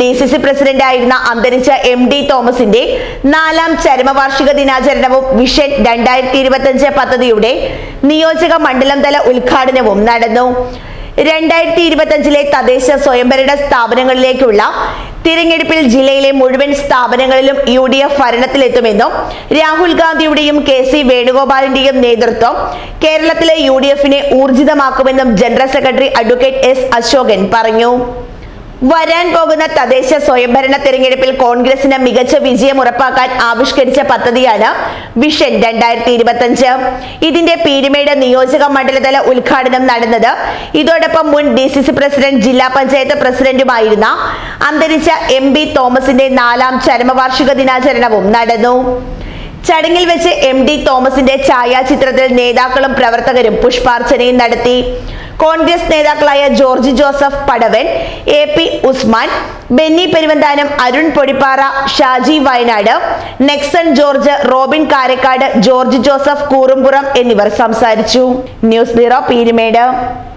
D C C president ആയിരുന്ന അന്തരിച്ച M D തോമസിന്റെ നാലാം ചരമവാർഷിക ദിനാചരണവും വിഷൻ രണ്ടായിരത്തി ഇരുപത്തിയഞ്ച് പദ്ധതിയുടെ നിയോജക മണ്ഡലം തല ഉദ്ഘാടനവും നടന്നു. രണ്ടായിരത്തി ഇരുപത്തിയഞ്ചിലെ തദ്ദേശ സ്വയംഭരണ സ്ഥാപനങ്ങളിലേക്കുള്ള തിരഞ്ഞെടുപ്പിൽ ജില്ലയിലെ മുഴുവൻ സ്ഥാപനങ്ങളിലും യു ഡി എഫ് ഭരണത്തിലെത്തുമെന്നും രാഹുൽ ഗാന്ധിയുടെയും കെ സി വേണുഗോപാലിന്റെയും നേതൃത്വം കേരളത്തിലെ യു ഡി എഫിനെ ഊർജിതമാക്കുമെന്നും general secretary advocate S Ashokan പറഞ്ഞു. വരാൻ പോകുന്ന തദ്ദേശ സ്വയംഭരണ തെരഞ്ഞെടുപ്പിൽ കോൺഗ്രസിന് മികച്ച വിജയം ഉറപ്പാക്കാൻ ആവിഷ്കരിച്ച പദ്ധതിയാണ് വിഷൻ രണ്ടായിരത്തി ഇരുപത്തിയഞ്ച് ഇതിന്റെ പീരുമേട് നിയോജക മണ്ഡലതല ഉദ്ഘാടനം നടന്നത്. ഇതോടൊപ്പം മുൻ ഡി സി സി പ്രസിഡന്റ് ജില്ലാ പഞ്ചായത്ത് പ്രസിഡന്റുമായിരുന്ന അന്തരിച്ച എം ബി തോമസിന്റെ നാലാം ചരമവാർഷിക ദിനാചരണവും നടന്നു. ചടങ്ങിൽ വെച്ച് എം ഡി തോമസിന്റെ ഛായാചിത്രത്തിൽ നേതാക്കളും പ്രവർത്തകരും പുഷ്പാർച്ചനയും നടത്തി. കോൺഗ്രസ് നേതാക്കളായ ജോർജ് ജോസഫ് പടവൻ എ പി ഉസ്മാൻ ബെന്നി പെരുവന്താനം അരുൺ പൊടിപ്പാറ ഷാജി വയനാട് നെക്സൺ ജോർജ് റോബിൻ കാരക്കാട് ജോർജ് ജോസഫ് കൂറുംപുറം എന്നിവർ സംസാരിച്ചു. News bureau Peermade.